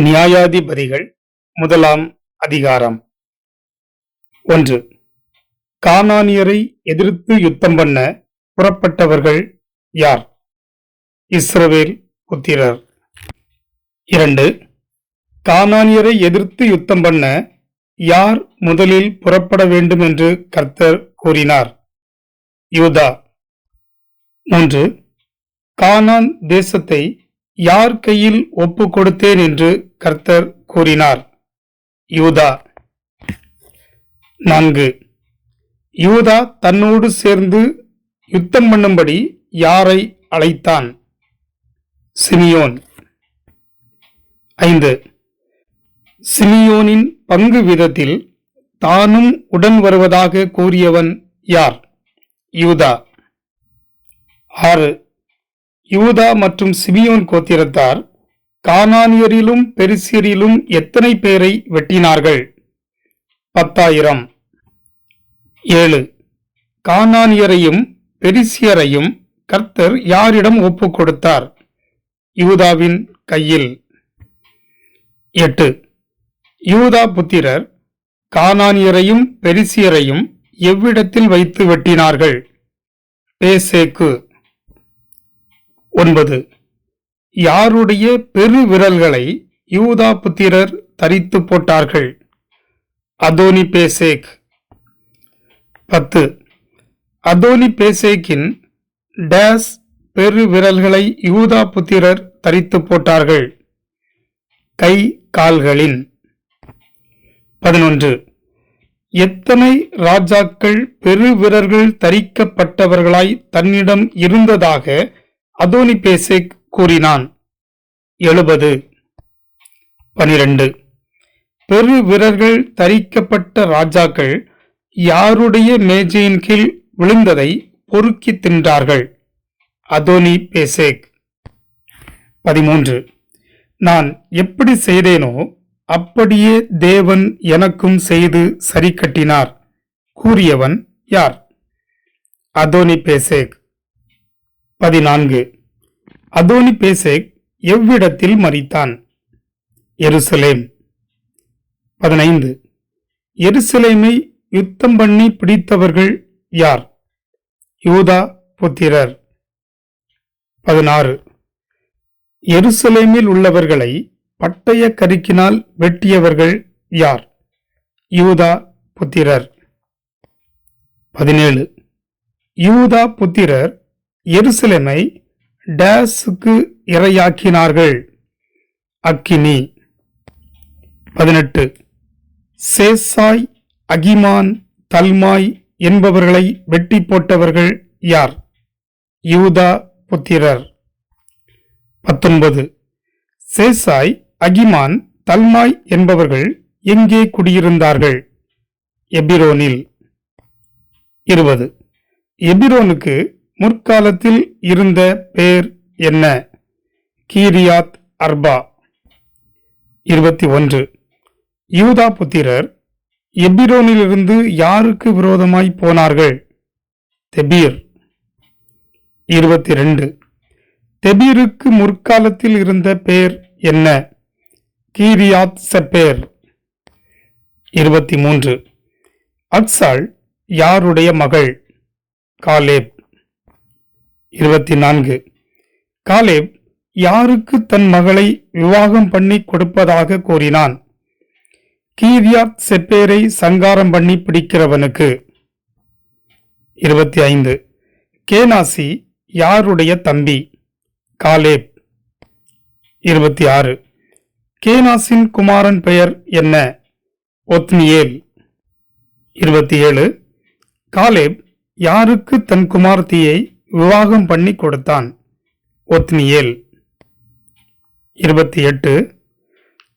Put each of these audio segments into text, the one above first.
நியாயாதிபதிகள் முதலாம் அதிகாரம். ஒன்று. கானானியரை எதிர்த்து யுத்தம் பண்ண புறப்பட்டவர்கள் யார்? இஸ்ரவேல் புத்திரர். இரண்டு. கானானியரை எதிர்த்து யுத்தம் பண்ண யார் முதலில் புறப்பட வேண்டும் என்று கர்த்தர் கூறினார்? யூதா. மூன்று. கானான் தேசத்தை யார் கையில் ஒப்பு கொடுத்தேன் என்று கர்த்தர் கூறினார். யூதா நான்கு. யூதா தன்னோடு சேர்ந்து யுத்தம் பண்ணும்படி யாரை அழைத்தான்? சிமியோன். ஐந்து. சிமியோனின் பங்கு விதத்தில் தானும் உடன் வருவதாக கூறியவன் யார்? யூதா. ஆறு. யூதா மற்றும் சிபியோன் கோத்திரத்தார் கானானியரிலும் பெரிசியரிலும் எத்தனை பேரை வெட்டினார்கள்? பத்தாயிரம். ஏழு. கானானியரையும் பெரிசியரையும் கர்த்தர் யாரிடம் ஒப்புக் கொடுத்தார் யூதாவின் கையில். எட்டு. யூதா புத்திரர் கானானியரையும் பெரிசியரையும் எவ்விடத்தில் வைத்து வெட்டினார்கள்? பேசேக்கு. ஒன்பது. யாருடைய பெரு விரல்களை யூதா புத்திரர் தரித்து போட்டார்கள்? அதோனி பேசேக் பத்து. அதோனி பேசேக்கின் டேஸ் பெரு விரல்களை யூதா புத்திரர் தரித்து போட்டார்கள். கை கால்களின். பதினொன்று. எத்தனை ராஜாக்கள் பெருவிரர்கள் தரிக்கப்பட்டவர்களாய் தன்னிடம் இருந்ததாக அதோனி பேசேக் கூறினான். எழுபது. பனிரெண்டு. பெரு வீரர்கள் தரிக்கப்பட்ட ராஜாக்கள் யாருடைய மேஜையின் கீழ் விழுந்ததை பொறுக்கி தின்றார்கள். அதோனி பேசேக் பதிமூன்று. நான் எப்படி செய்தேனோ அப்படியே தேவன் எனக்கும் செய்து சரி கட்டினார் கூறியவன் யார்? அதோனி பேசேக் பதினான்கு. அதோனி பேசேக் எவ்விடத்தில் மறித்தான் எருசலேம். பதினைந்து. எருசலேமை யுத்தம் பண்ணி பிடித்தவர்கள் யார்? யூதா புத்திரர். பதினாறு. எருசலேமில் உள்ளவர்களை பட்டய கருக்கினால் வெட்டியவர்கள் யார்? யூதா புத்திரர். பதினேழு. யூதா புத்திரர் எருசலேமை டேஸுக்கு இரையாக்கினார்கள். அக்கினி. பதினெட்டு. சேசாய் அகிமான் தல்மாய் என்பவர்களை வெட்டி போட்டவர்கள் யார்? யூதா புத்திரர். பத்தொன்பது. சேசாய் அகிமான் தல்மாய் என்பவர்கள் எங்கே குடியிருந்தார்கள்? எபிரோனில். இருபது. எபிரோனுக்கு முற்காலத்தில் இருந்த பெயர் என்ன? Kiriath Arba. இருபத்தி ஒன்று. யூதா புத்திரர் எபிரோனிலிருந்து யாருக்கு விரோதமாய் போனார்கள்? தெபீர். இருபத்தி ரெண்டு. தெபீருக்கு முற்காலத்தில் இருந்த பெயர் என்ன? Kiriath Sepher. இருபத்தி மூன்று. அக்சால் யாருடைய மகள்? காலேப். இருபத்தி நான்கு. காலேப் யாருக்கு தன் மகளை விவாகம் பண்ணி கொடுப்பதாக கூறினான்? கீரியாத் செப்பேரை சங்காரம் பண்ணி பிடிக்கிறவனுக்கு. இருபத்தி ஐந்து. கேனாசி யாருடைய தம்பி? காலேப். இருபத்தி ஆறு. கேனாசின் குமாரன் பெயர் என்ன? ஒத்னியேல் இருபத்தி ஏழு. காலேப் யாருக்கு தன் குமார்த்தியை விவாகம் பண்ணி கொடுத்தான். ஒத்னியேல் இருபத்தி எட்டு.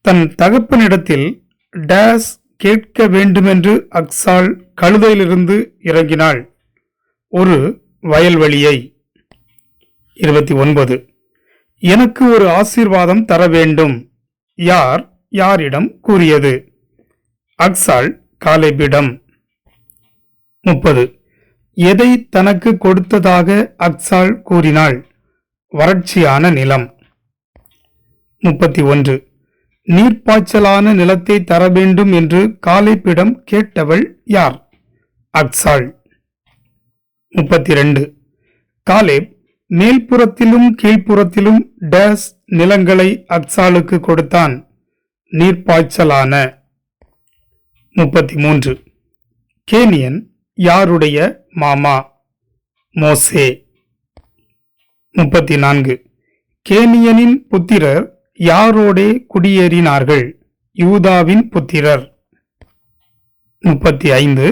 தன் தகப்பனிடத்தில் டேஸ் கேட்க வேண்டுமென்று அக்சால் கழுதையிலிருந்து இறங்கினாள். ஒரு வயல்வெளியை. இருபத்தி ஒன்பது. எனக்கு ஒரு ஆசீர்வாதம் தர வேண்டும். யார் யாரிடம் கூறியது? அக்சால் காலைபிடம். முப்பது. எதை தனக்கு கொடுத்ததாக அக்சால் கூறினாள்? வறட்சியான நிலம். முப்பத்தி ஒன்று. நீர்ப்பாய்ச்சலான நிலத்தை தர வேண்டும் என்று காலைப்பிடம் கேட்டவள் யார்? அக்சால் முப்பத்தி ரெண்டு. காலேப் மேல்புறத்திலும் கீழ்ப்புறத்திலும் டேஸ் நிலங்களை அக்சாலுக்கு கொடுத்தான். நீர்ப்பாய்ச்சலான. முப்பத்தி மூன்று. கேனியன் யாருடைய மாமா மோசே. முப்பத்தி நான்கு கேனியனின் புத்திரர் யாரோடே குடியேறினார்கள்? யூதாவின் புத்திரர். முப்பத்தி ஐந்து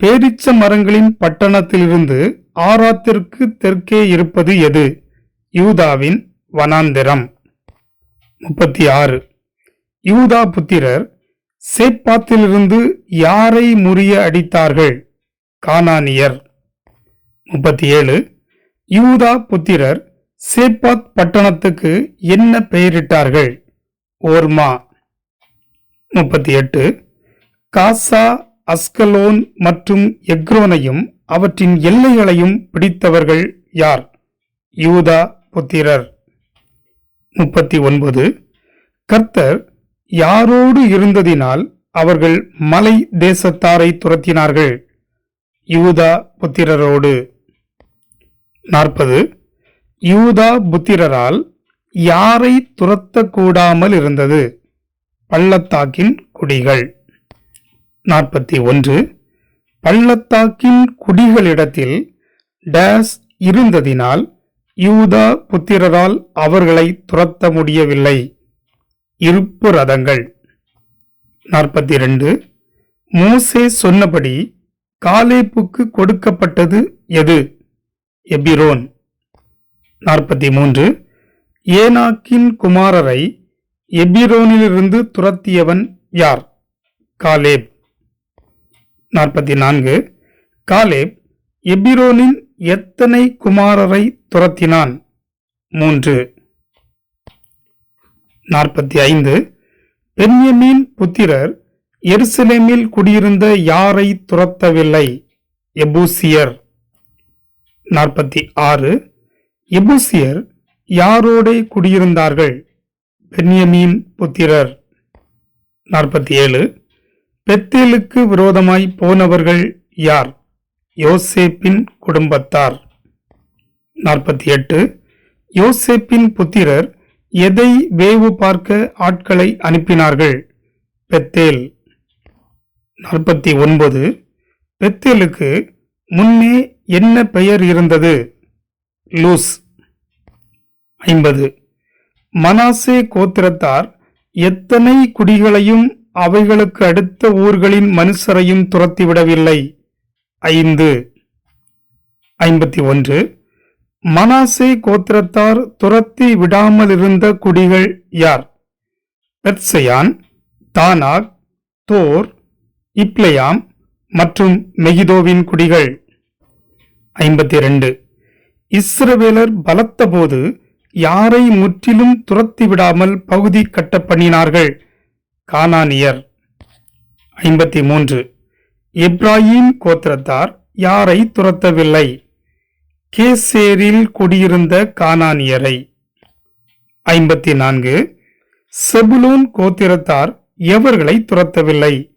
பேரிச்ச மரங்களின் பட்டணத்திலிருந்து ஆராத்திற்கு தெற்கே இருப்பது எது? யூதாவின் வனாந்திரம். முப்பத்தி ஆறு யூதா புத்திரர் சேப்பாத்திலிருந்து யாரை முறிய அடித்தார்கள்? கானானியர். முப்பத்தி ஏழு. யூதா புத்திரர் சேப்பாத் பட்டணத்துக்கு என்ன பெயரிட்டார்கள்? ஓர்மா. முப்பத்தி எட்டு. காசா அஸ்கலோன் மற்றும் எக்ரோனையும் அவற்றின் எல்லைகளையும் பிடித்தவர்கள் யார்? யூதா புத்திரர். முப்பத்தி ஒன்பது. கர்த்தர் யாரோடு இருந்ததினால் அவர்கள் மலை தேசத்தாரை துரத்தினார்கள். யூதா புத்திரரோடு. நாற்பது. யூதா புத்திரரால் யாரை துரத்தக்கூடாமல் இருந்தது? பள்ளத்தாக்கின் குடிகள். நாற்பத்தி ஒன்று. பள்ளத்தாக்கின் குடிகளிடத்தில் டேஸ் இருந்ததினால் யூதா புத்திரரால் அவர்களை துரத்த முடியவில்லை. இருப்பு ரதங்கள். நாற்பத்தி ரெண்டு. மோசே சொன்னபடி காலேப்புக்கு கொடுக்கப்பட்டது எது? எபிரோன் நாற்பத்தி மூன்று ஏனாக்கின் குமாரரை எபிரோனிலிருந்து துரத்தியவன் யார்? காலேப். நாற்பத்தி நான்கு காலேப் எபிரோனின் எத்தனை குமாரரை துரத்தினான்? மூன்று. நாற்பத்தி ஐந்து பென்யமீன் புத்திரர் எருசலேமில் குடியிருந்த யாரை துரத்தவில்லை? எபூசியர் நாற்பத்தி ஆறு. எபூசியர் யாரோடே குடியிருந்தார்கள்? பென்யமீன் புத்திரர் நாற்பத்தி ஏழு. பெத்தேலுக்கு விரோதமாய் போனவர்கள் யார்? யோசேப்பின் குடும்பத்தார் நாற்பத்தி எட்டு. யோசேப்பின் புத்திரர் எதை வேவு பார்க்க ஆட்களை அனுப்பினார்கள்? பெத்தேல் நாற்பத்தி ஒன்பது பெத்தேலுக்கு முன்னே என்ன பெயர் இருந்தது? லூஸ். ஐம்பது. மனாசே கோத்திரத்தார் எத்தனை குடிகளையும் அவைகளுக்கு அடுத்த ஊர்களின் மனுஷரையும் துரத்திவிடவில்லை. ஐந்து. ஐம்பத்தி ஒன்று. மனாசே கோத்திரத்தார் துரத்தி விடாமலிருந்த குடிகள் யார்? பெத்சயான் தானாக் தோர் இப்ளயாம் மற்றும் மெகிதோவின் குடிகள். ஐம்பத்தி ரெண்டு இஸ்ரவேலர் பலத்தபோது யாரை முற்றிலும் துரத்தி விடாமல் பகுதி கட்ட பண்ணினார்கள். கானானியர். ஐம்பத்தி மூன்று இப்ராஹிம் கோத்திரத்தார் யாரை துரத்தவில்லை. கேசேரில் குடியிருந்த கானானியரை. ஐம்பத்தி நான்கு செபுலூன் கோத்திரத்தார் எவர்களை துரத்தவில்லை.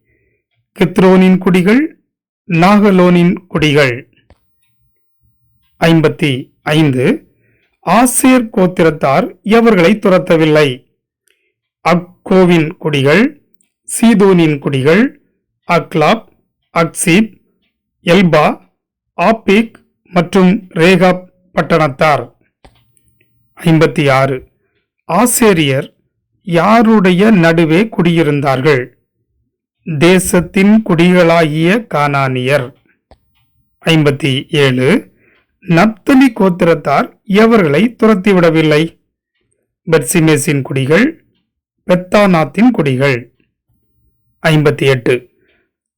கித்ரோனின் குடிகள் நாகலோனின் குடிகள். ஐம்பத்தி ஐந்து. ஆசேர் கோத்திரத்தார் எவர்களை துரத்தவில்லை? அக்கோவின் குடிகள் சீதோனின் குடிகள் அக்லாப் அக்சீப் எல்பா ஆபிக் மற்றும் ரேகாப் பட்டணத்தார். ஐம்பத்தி ஆறு. ஆசிரியர் யாருடைய நடுவே குடியிருந்தார்கள்? தேசத்தின் குடிகளாகிய கானானியர். ஐம்பத்தி ஏழு. நப்தலி கோத்திரத்தார் எவர்களை துரத்திவிடவில்லை? பெர்சிமேசின் குடிகள் பெத்தானாத்தின் குடிகள். ஐம்பத்தி எட்டு.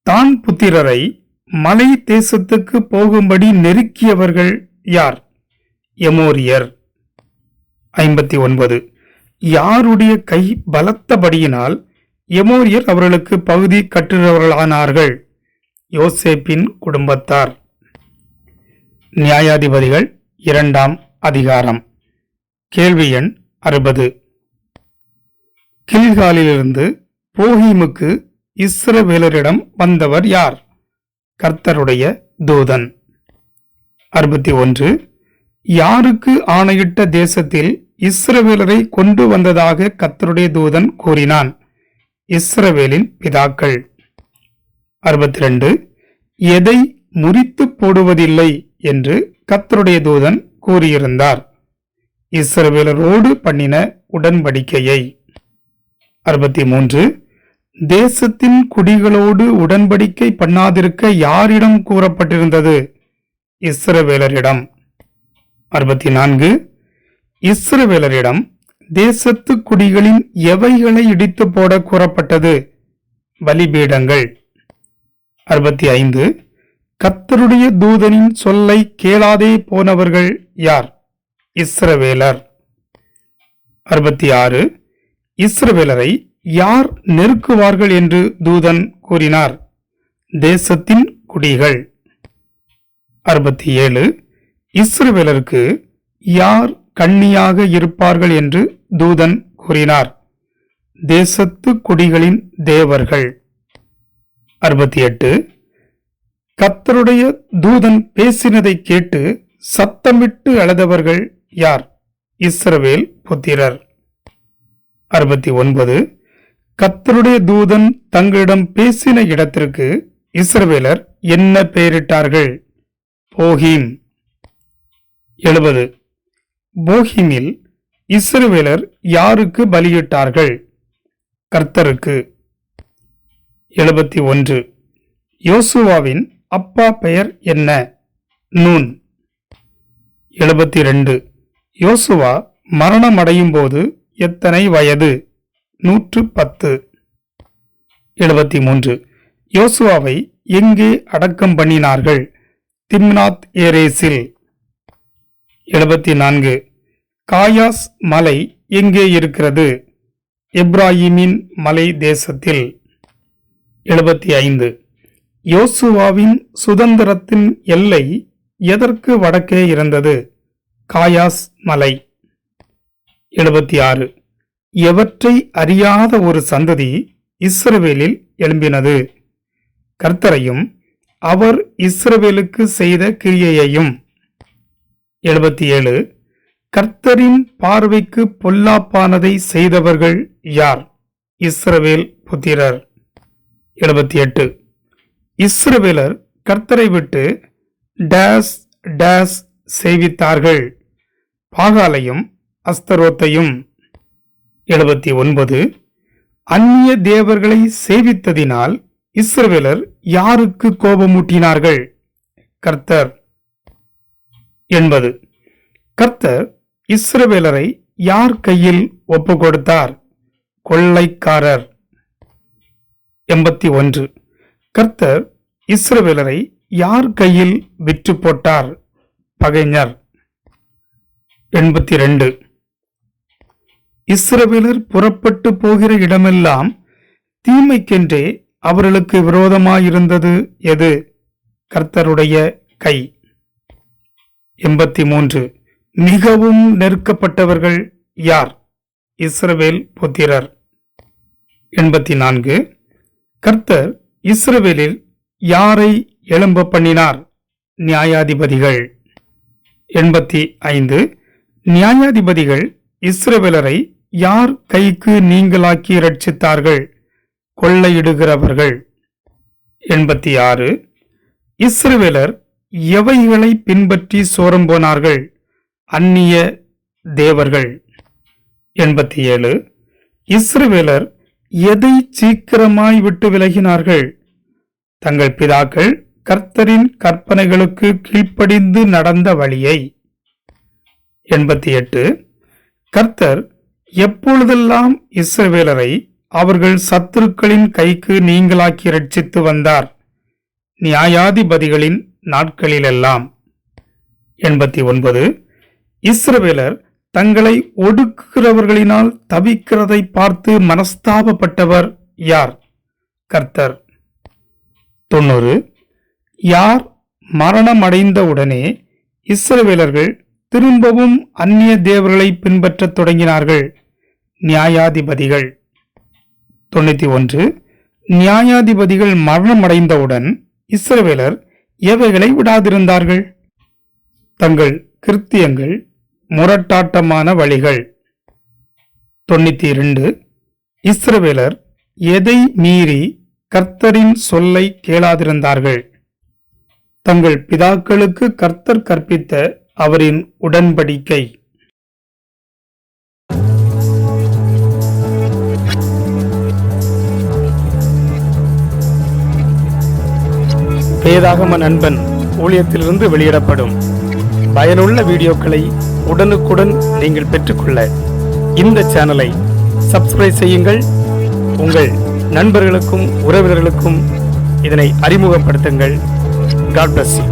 தான் புத்திரரை மலை தேசத்துக்கு போகும்படி நெருக்கியவர்கள் யார்? எமோரியர். ஐம்பத்தி ஒன்பது. யாருடைய கை பலத்தபடியினால் எமோரியர் அவர்களுக்கு பகுதி கட்டுறவர்களானார்கள் யோசேப்பின் குடும்பத்தார். நியாயாதிபதிகள் இரண்டாம் அதிகாரம். கேள்வி எண் அறுபது. கில்காலிலிருந்து போஹீமுக்கு இஸ்ரவேலரிடம் வந்தவர் யார்? கர்த்தருடைய தூதன். அறுபத்தி ஒன்று. யாருக்கு ஆணையிட்ட தேசத்தில் இஸ்ரவேலரை கொண்டு வந்ததாக கர்த்தருடைய தூதன் கூறினான்? இஸ்ரவேலின் பிதாக்கள். அறுபத்தி ரெண்டு எதை முறித்து போடுவதில்லை என்று கத்தருடைய தூதன் கூறியிருந்தார். இஸ்ரவேலரோடு பண்ணின உடன்படிக்கையை. அறுபத்தி மூன்று தேசத்தின் குடிகளோடு உடன்படிக்கை பண்ணாதிருக்க யாரிடம் கூறப்பட்டிருந்தது? இஸ்ரவேலரிடம். அறுபத்தி நான்கு இஸ்ரவேலரிடம் தேசத்து குடிகளின் எவைகளை இடித்து போட கூறப்பட்டது? பலிபீடங்கள். அறுபத்தி ஐந்து. கத்தருடைய தூதனின் சொல்லை கேளாதே போனவர்கள் யார்? இஸ்ரவேலர். அறுபத்தி ஆறு. இஸ்ரவேலரை யார் நெருக்குவார்கள் என்று தூதன் கூறினார்? தேசத்தின் குடிகள். அறுபத்தி ஏழு. இஸ்ரவேலருக்கு யார் கண்ணியாக இருப்பார்கள் என்று தூதன் கூறினார். தேசத்து குடிகளின் தேவர்கள். அறுபத்தி எட்டு. கத்தருடைய தூதன் பேசினதை கேட்டு சத்தமிட்டு அழுதவர்கள் யார்? இஸ்ரவேல் புத்திரர். அறுபத்தி ஒன்பது. கத்தருடைய தூதன் தங்களிடம் பேசின இடத்திற்கு இஸ்ரவேலர் என்ன பெயரிட்டார்கள்? போஹீம் எழுபது. போஹிமில் இஸ்ரவேலர் யாருக்கு பலியிட்டார்கள்? கர்த்தருக்கு. எழுபத்தி ஒன்று. யோசுவாவின் அப்பா பெயர் என்ன? நூன். எழுபத்தி ரெண்டு. யோசுவா மரணமடையும் போது எத்தனை வயது? நூற்று பத்து எழுபத்தி மூன்று. யோசுவாவை எங்கே அடக்கம் பண்ணினார்கள்? திம்னாத் ஏரேஸில் எழுபத்தி நான்கு. காயாஸ் மலை எங்கே இருக்கிறது? இப்ராஹிமின் மலை தேசத்தில். எழுபத்தி ஐந்து யோசுவாவின் சுதந்திரத்தின் எல்லை எதற்கு வடக்கே இருந்தது? காயாஸ் மலை. எழுபத்தி ஆறு எவற்றை அறியாத ஒரு சந்ததி இஸ்ரவேலில் எழும்பினது? கர்த்தரையும் அவர் இஸ்ரவேலுக்கு செய்த கிரியையையும். எழுபத்தி ஏழு கர்த்தரின் பார்வைக்கு பொல்லாப்பானதை செய்தவர்கள் யார்? இஸ்ரவேல் புத்திரர். எழுபத்தி எட்டு. இஸ்ரவேலர் கர்த்தரை விட்டு டேஸ் டேஸ் செய்வித்தார்கள் பாகாலையும் அஸ்தரோத்தையும். எழுபத்தி ஒன்பது. அந்நிய தேவர்களை சேவித்ததினால் இஸ்ரவேலர் யாருக்கு கோபமூட்டினார்கள்? கர்த்தர். என்பது கர்த்தர் இஸ்ரவேலரை யார் கையில் ஒப்பு கொடுத்தார் கொள்ளைக்காரர். எண்பத்தி ஒன்று. கர்த்தர் இஸ்ரவேலரை யார் கையில் விற்று போட்டார் பகைஞர். எண்பத்தி ரெண்டு. இஸ்ரவேலர் புறப்பட்டு போகிற இடமெல்லாம் தீமைக்கென்றே அவர்களுக்கு விரோதமாயிருந்தது எது? கர்த்தருடைய கை. எண்பத்தி மூன்று. மிகவும் நெருக்கப்பட்டவர்கள் யார்? இஸ்ரவேல் புத்திரர். எண்பத்தி நான்கு கர்த்தர் இஸ்ரவேலில் யாரை எழும்ப பண்ணினார்? நியாயாதிபதிகள். எண்பத்தி ஐந்து. நியாயாதிபதிகள் இஸ்ரவேலரை யார் கைக்கு நீங்களாக்கி ரட்சித்தார்கள் கொள்ளையிடுகிறவர்கள். எண்பத்தி ஆறு. இஸ்ரவேலர் எவைகளை பின்பற்றி சோரம் போனார்கள்? அந்நிய தேவர்கள். எண்பத்தி ஏழு இஸ்ரவேலர் எதை சீக்கிரமாய் விட்டு விலகினார்கள்? தங்கள் பிதாக்கள் கர்த்தரின் கற்பனைகளுக்கு கீழ்ப்படிந்து நடந்த வழியை. எண்பத்தி எட்டு கர்த்தர் எப்பொழுதெல்லாம் இஸ்ரவேலரை அவர்கள் சத்துருக்களின் கைக்கு நீங்களாக்கி ரட்சித்து வந்தார்? நியாயாதிபதிகளின் நாட்களிலெல்லாம். எண்பத்தி ஒன்பது இஸ்ரவேலர் தங்களை ஒடுக்குகிறவர்களினால் தவிக்கிறதை பார்த்து மனஸ்தாபப்பட்டவர் யார்? கர்த்தர். தொண்ணூறு. யார் மரணமடைந்தவுடனே இஸ்ரவேலர்கள் திரும்பவும் அந்நிய தேவர்களை பின்பற்றத் தொடங்கினார்கள். நியாயாதிபதிகள். தொண்ணூற்றி ஒன்று. நியாயாதிபதிகள் மரணமடைந்தவுடன் இஸ்ரவேலர் எவைகளை விடாதிருந்தார்கள்? தங்கள் கிருத்தியங்கள் முரட்டாட்டமான வழிகள். தொண்ணூத்தி இரண்டு. இஸ்ரவேலர் எதை மீறி கர்த்தரின் சொல்லை கேளாதிருந்தார்கள்? தங்கள் பிதாக்களுக்கு கர்த்தர் கற்பித்த அவரின் உடன்படிக்கை. பேதாகம நண்பன் ஊழியத்திலிருந்து வெளியிடப்படும். பயனுள்ள வீடியோக்களை உடனுக்குடன் நீங்கள் பெற்றுக்கொள்ள இந்த சேனலை சப்ஸ்கிரைப் செய்யுங்கள். உங்கள் நண்பர்களுக்கும் உறவினர்களுக்கும் இதனை அறிமுகப்படுத்துங்கள். God bless you